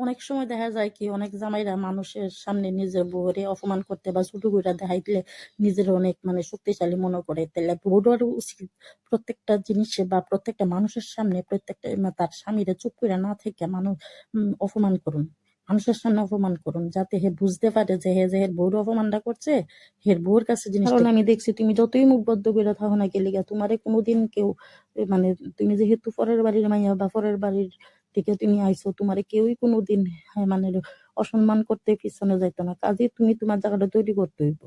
অনেক সময় দেখা যায় কি, অনেক জামাইরা মানুষের সামনে নিজের বউরে অপমান করতে বা ছোট করে দেখাই দিলে নিজের অনেক মানে শক্তিশালী মনে করে। তাহলে বউটারও উচিত প্রত্যেকটা জিনিসে বা প্রত্যেকটা মানুষের সামনে প্রত্যেকটা তার স্বামীরে চুপ করে না থেকে মানুষ অপমান করুন। মানুষের সামনে অপমান করুন, যাতে হে বুঝতে পারে যে হে, যে হের বউর অপমানটা করছে, হের বউর কাছে জিনিস আমি দেখছি তুমি যতই মুখবদ্ধ করে থাকো না গেলে তোমারে কোনোদিন কেউ মানে তুমি যেহেতু পরের বাড়ির মাইয়া বা পরের বাড়ির থেকে তুমি আইছো তোমারে কেউই কোনোদিন হ্যাঁ, মানে অসম্মান করতে পিছনে যাইত না। কাজে তুমি তোমার জায়গাটা তৈরি করতে হইব।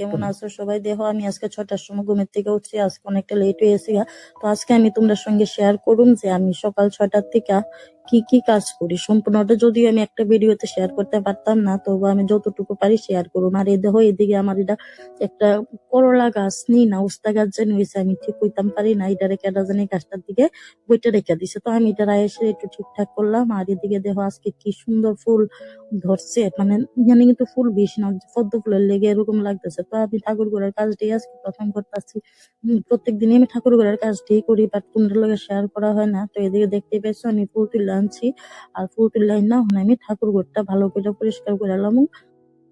কেমন আছো? সবাই দেখো আমি আজকে ছটার সময় ঘুমের থেকে উঠছি আজকে অনেকটা লেট হয়েছি তো আজকে আমি তোমাদের সঙ্গে শেয়ার করুন যে আমি সকাল ছয়টার থেকে কি কি কাজ করি? সম্পূর্ণটা যদিও আমি একটা ভিডিওতে শেয়ার করতে পারতাম না, তবু আমি যতটুকু পারি শেয়ার করুন আর এই দেখো, এদিকে আমার এটা একটা করলা গাছ, নি না, উস্তা গাছ জানি হয়েছে আমি ঠিক কইতাম পারি না। এটা রেখে এটা জানি গাছটার দিকে বইটা রেখে দিছে। তো আমি এটা এসে একটু ঠিকঠাক করলাম। আর এদিকে দেখো, আজকে কি সুন্দর ফুল ধরছে। মানে এখানে কিন্তু ফুল বেশি না, পদ্ম ফুলের লেগে এরকম লাগতেছে। তো আমি ঠাকুর ঘরের কাজটাই আজকে প্রথম করতেছি। প্রত্যেক দিনই আমি ঠাকুর ঘরের কাজটাই করি বাট তোমাদের লগে শেয়ার করা হয় না। তো এদিকে দেখতে পেয়েছ, আমি ফুল তুলে আনছি। আর ফুল তুলে না ওখানে আমি ঠাকুর ঘরটা ভালো করে পরিষ্কার করে এলাম।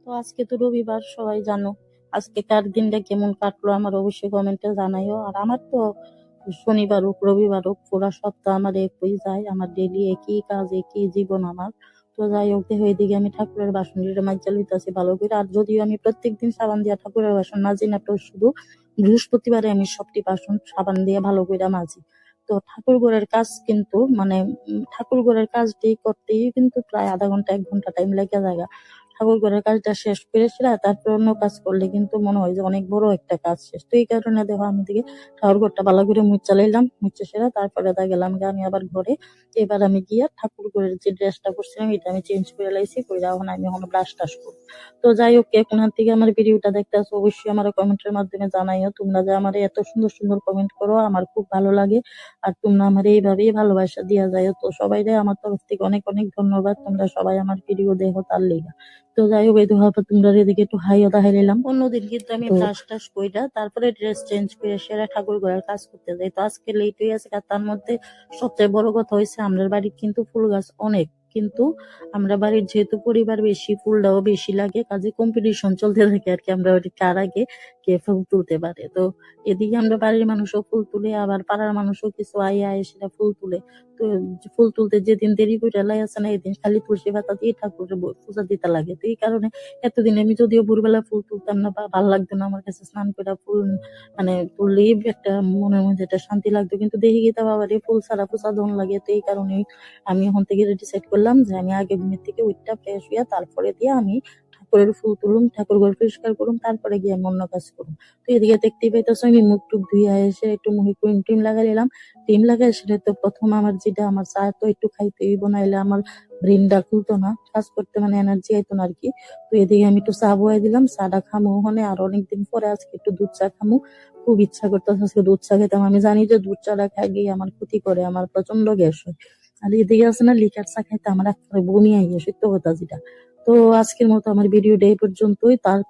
তো আজকে তো রবিবার, সবাই জানো আজকে কার দিনটা কেমন কাটলো আমার অবশ্যই কমেন্টে জানাইও। আর আমার তো শনিবার হোক, রবিবার হোক, পুরো সপ্তাহ আমার একই যায়, আমার ডেলি একই কাজ, একই জীবন আমার। তো যাই হোক, দেখো এদিকে আমি ঠাকুরের বাসন মাইজা লইতাছি ভালো করে। আর যদিও আমি প্রত্যেকদিন সাবান দিয়া ঠাকুরের বাসন মাজি না, তো শুধু বৃহস্পতিবারে আমি সবটি বাসন সাবান দিয়ে ভালো করে মাজি। তো ঠাকুর ঘরের কাজ কিন্তু মানে ঠাকুর ঘরের কাজটি করতেই কিন্তু প্রায় আধা ঘণ্টা, এক ঘণ্টা টাইম লেগে যায় ঠাকুর ঘরের কাজটা শেষ করে সেরা, তারপর অন্য কাজ করলে কিন্তু মনে হয় যে অনেক বড় একটা কাজ শেষ। তো এই কারণে দেখো আমি দিকে ঠাকুর ঘরটা ভালো করে মুচ্ছা লাইলাম মুচ্ছে সেরা, তারপরে দা গেলাম আমি আবার ঘরে। এবার আমি গিয়ে ঠাকুর ঘরের যে ড্রেসটা করছিলাম, এটা আমি চেঞ্জ করে লাইছি করে এখন আমি এখন ব্রাশ টাশ করব। তো যাই হোক কে থেকে আমার ভিডিওটা দেখতে আসো, অবশ্যই আমার কমেন্টের মাধ্যমে জানাইও। তোমরা যে আমার এত সুন্দর সুন্দর কমেন্ট করো, আমার খুব ভালো লাগে। আর তোমরা আমার এইভাবেই ভালোবাসা দিয়া যায় তো সবাই আমার তরফ থেকে অনেক অনেক ধন্যবাদ। তোমরা সবাই আমার ভিডিও দেখো তার লেগা। তো যাই হোক এই ভাবো তোমরা এদিকে একটু হাই ওদা হাই নিলাম অন্যদিন কিন্তু আমি ব্রাশ টাশ কইরা তারপরে ড্রেস চেঞ্জ করে সেরা ঠাকুর ঘরের কাজ করতে যাই। তো আজকে লেট হয়ে আছে আর তার মধ্যে সবচেয়ে বড় কথা হয়েছে আমাদের বাড়ির কিন্তু ফুল গাছ অনেক। কিন্তু আমরা বাড়ির যেহেতু পরিবার বেশি, ফুলটাও বেশি লাগে, কাজে কম্পিটিশন চলতে থাকে আর কি, আমরা ওটি কার আগে কে ফুল তুলতে পারে? তো এদিকে আমরা বাড়ির মানুষও ফুল তুলে, আবার পাড়ার মানুষও কিছু আয় আয় সেটা ফুল তুলে। তো ফুল তুলতে যেদিন দেরি করে লাই আছে না, এদিন খালি তুলসী পাতা দিয়ে ঠাকুরের পূজা দিতে লাগে। তো এই কারণে এতদিন আমি যদিও ভোরবেলা ফুল তুলতাম না বা ভালো লাগতো না, আমার কাছে স্নান করে ফুল মানে তুললেই একটা মনের মধ্যে একটা শান্তি লাগতো। কিন্তু দেখি গীতা বাবার ফুল ছাড়া পূজা দন লাগে, তো এই কারণে আমি এখন থেকে ডিসাইড করলাম। যে আমি আগে ঘুমের থেকে উঠটা ফ্রেশ হইয়া তারপরে দিয়ে আমি ঠাকুরের ফুল তুলুম, ঠাকুর ঘর পরিষ্কার করুম, তারপরে গিয়ে আমি অন্য কাজ করুম। তো এদিকে দেখতেই পাইতেছো আমি মুখ টুক ধুইয়া এসে একটু মুখে ক্রিম টিম লাগাই নিলাম। ক্রিম লাগাই সেটা তো প্রথম আমার যেটা আমার চা তো একটু খাইতে বানাইলে আমার ব্রেনটা খুলতো না। কাজ করতে মানে এনার্জি আইতো না আর কি তো এদিকে আমি একটু চা বয়াই দিলাম, চাটা খামো ওখানে। আর অনেকদিন পরে আজকে একটু দুধ চা খামো। খুব ইচ্ছা করতেছে আজকে দুধ চা খেতাম আমি জানি যে দুধ চাটা খাই গিয়ে আমার ক্ষতি করে, আমার প্রচণ্ড গ্যাস হয়। আর এদিকে আছে না লিকার চা খাইতে আমার একবারে বমি আইয়া সত্য কথা যেটা। তো আজকের মতো আমার ভিডিওটা এই পর্যন্তই। তার